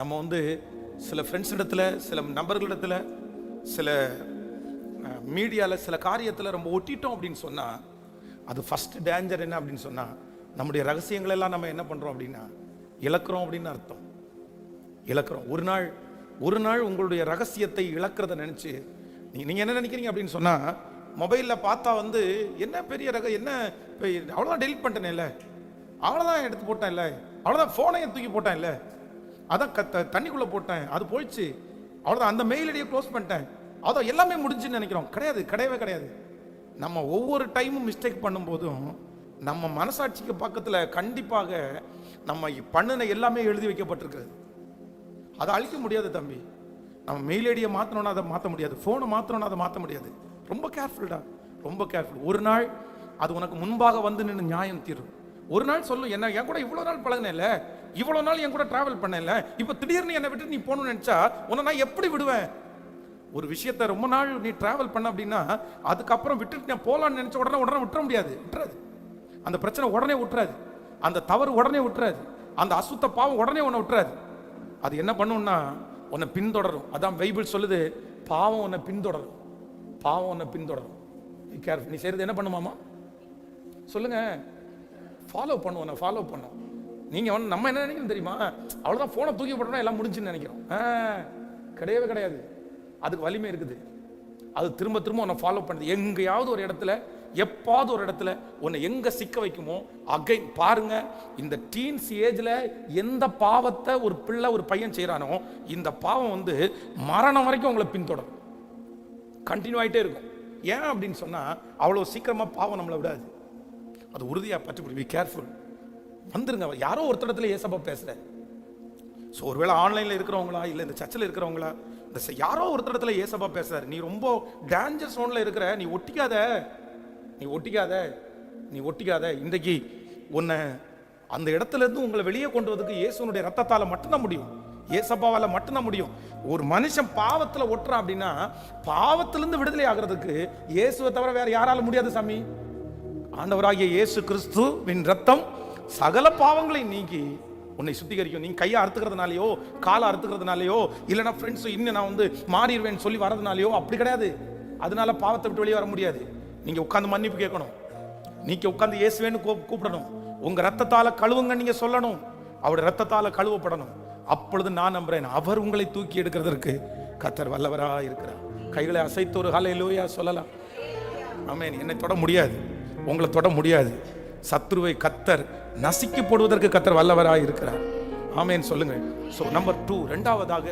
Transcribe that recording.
நம்ம வந்து சில ஃப்ரெண்ட்ஸ் இடத்துல சில நபர்களிடத்தில் சில மீடியாவில் சில காரியத்தில் ரொம்ப ஒட்டிட்டோம் அப்படின்னு சொன்னால் அது ஃபஸ்ட்டு டேஞ்சர் என்ன அப்படின்னு சொன்னால் நம்முடைய ரகசியங்கள் எல்லாம் நம்ம என்ன பண்ணுறோம் அப்படின்னா இழக்கிறோம் அப்படின்னு அர்த்தம். இழக்கிறோம். ஒரு நாள் ஒரு நாள் உங்களுடைய ரகசியத்தை இழக்கிறத நினச்சி நீங்கள் நீங்கள் என்ன நினைக்கிறீங்க அப்படின்னு சொன்னால் மொபைலில் பார்த்தா வந்து என்ன பெரிய ரக என்ன இப்போ அவ்வளோதான் டெலிட் பண்ணிட்டேன் இல்லை. அவ்வளோதான் எடுத்து போட்டேன் இல்லை. அவ்வளோதான் ஃபோனையும் தூக்கி போட்டேன் இல்லை. அதான் கத்த தண்ணிக்குள்ளே போட்டேன். அது போயிடுச்சு. அவ்வளோதான் அந்த மெயில் ஐடியை க்ளோஸ் பண்ணிட்டேன். அதான் எல்லாமே முடிஞ்சுன்னு நினைக்கிறோம். கிடையாது கிடையவே கிடையாது. நம்ம ஒவ்வொரு டைமும் மிஸ்டேக் பண்ணும்போதும் நம்ம மனசாட்சிக்கு பக்கத்தில் கண்டிப்பாக நம்ம பண்ணின எல்லாமே எழுதி வைக்கப்பட்டிருக்கிறது. அதை அழிக்க முடியாது தம்பி. நம்ம மெயில் ஐடியை மாற்றணும்னா அதை மாற்ற முடியாது. ஃபோனை மாற்றணும்னா அதை மாற்ற முடியாது. ரொம்ப கேர்ஃபுல்டா ரொம்ப கேர்ஃபுல் ஒரு நாள் அது உனக்கு முன்பாக வந்து நின்று நியாயம் தீரும். ஒரு நாள் சொல்லும் என்ன என் கூட இவ்வளோ நாள் பழகினேல இவ்வளோ நாள் என் கூட டிராவல் பண்ணல இப்போ திடீர்னு என்னை விட்டு நீ போகணும்னு நினச்சா உன்னை நான் எப்படி விடுவேன்? ஒரு விஷயத்த ரொம்ப நாள் நீ டிராவல் பண்ண அப்படின்னா அதுக்கப்புறம் விட்டுட்டு நான் போகலான்னு நினச்ச உடனே உடனே விட்டுற முடியாது விட்டுறாது. அந்த பிரச்சனை உடனே விட்டுறாது. அந்த தவறு உடனே விட்டுறாது. அந்த அசுத்த பாவம் உடனே உன்னை விட்டுறாது. அது என்ன பண்ணும்னா உன்னை பின்தொடரும். அதான் பைபிள் சொல்லுது பாவம் உன்னை பின்தொடரும். பாவம் உன்னை பின்தொடரும். கேர்ஃபுல் நீ செய்யறது என்ன பண்ணுமாமா? சொல்லுங்கள் ஃபாலோ பண்ணும் உன்னை ஃபாலோ பண்ணும் நீங்கள் வந்து நம்ம என்ன நினைக்கணும் தெரியுமா? அவ்வளோதான் ஃபோனை தூக்கி போட்டோம்னா எல்லாம் முடிஞ்சுன்னு நினைக்கிறோம். ஆ, கிடையவே கிடையாது. அதுக்கு வலிமை இருக்குது. அது திரும்ப திரும்ப உன்னை ஃபாலோ பண்ணுது. எங்கேயாவது ஒரு இடத்துல எப்பாவது ஒரு இடத்துல உன்னை எங்கே சிக்க வைக்குமோ அகைன் பாருங்க இந்த டீன்ஸ் ஏஜில் எந்த பாவத்தை ஒரு பிள்ளை ஒரு பையன் செய்கிறானோ இந்த பாவம் வந்து மரணம் வரைக்கும் உங்களை பின்தொடரும். கண்டினியூ ஆகிட்டே இருக்கும். ஏன் அப்படின்னு சொன்னால் அவ்வளோ சீக்கிரமாக பாவம் நம்மளை விடாது. அது உறுதியாக பற்றி பி கேர்ஃபுல் வந்துருங்க யாரோ ஒருத்தடத்துல ஏசப்பா பேசுகிற ஸோ ஒருவேளை ஆன்லைனில் இருக்கிறவங்களா இல்லை இந்த சர்ச்சில் இருக்கிறவங்களா இந்த ச- யாரோ ஒருத்தடத்துல ஏசப்பா பேசுகிறார் நீ ரொம்ப டேஞ்சர் சோனில் இருக்கிற நீ ஒட்டிக்காத. நீ ஒட்டிக்காத. நீ ஒட்டிக்காத. இன்றைக்கு உன்னை அந்த இடத்துல இருந்து உங்களை வெளியே கொண்டு வரதுக்கு இயேசுனுடைய ரத்தத்தால் மட்டும்தான் முடியும். ஏசப்பாவால் மட்டும்தான் முடியும். ஒரு மனுஷன் பாவத்தில் ஒட்டுறான் அப்படின்னா பாவத்திலேருந்து விடுதலை ஆகிறதுக்கு இயேசுவை தவிர வேற யாரால முடியாது சாமி. ஆண்டவராகிய இயேசு கிறிஸ்துவின் ரத்தம் சகல பாவங்களை நீக்கி உன்னை சுத்திகரிக்கும். நீங்க கையை அறுத்துக்கிறதுனாலையோ காலை அறுத்துக்கிறதுனாலையோ இல்லைன்னா ஃப்ரெண்ட்ஸ் இன்னும் நான் வந்து மாறிடுவேன் சொல்லி வரதுனாலயோ அப்படி கிடையாது. அதனால பாவத்தை விட்டு வெளியே வர முடியாது. நீங்க உட்காந்து மன்னிப்பு கேட்கணும். நீங்க உட்காந்து இயேசுவேன்னு கூப்பிடணும். உங்க ரத்தத்தால கழுவுங்க நீங்க சொல்லணும். அவருடைய ரத்தத்தால கழுவப்படணும். அப்பொழுது நான் நம்புறேன் அவர் உங்களை தூக்கி எடுக்கிறதற்கு கத்தர் வல்லவராக இருக்கிறார் கைகளை அசைத்து ஒரு ஹalleluya சொல்லலாம். ஆமென் என்னை தொட முடியாது. உங்களை தொட முடியாது. சத்ருவை கத்தர் நசுக்கி போடுவதற்கு கத்தர் வல்லவராக இருக்கிறார் ஆமேன்னு சொல்லுங்கள். ஸோ நம்பர் டூ ரெண்டாவதாக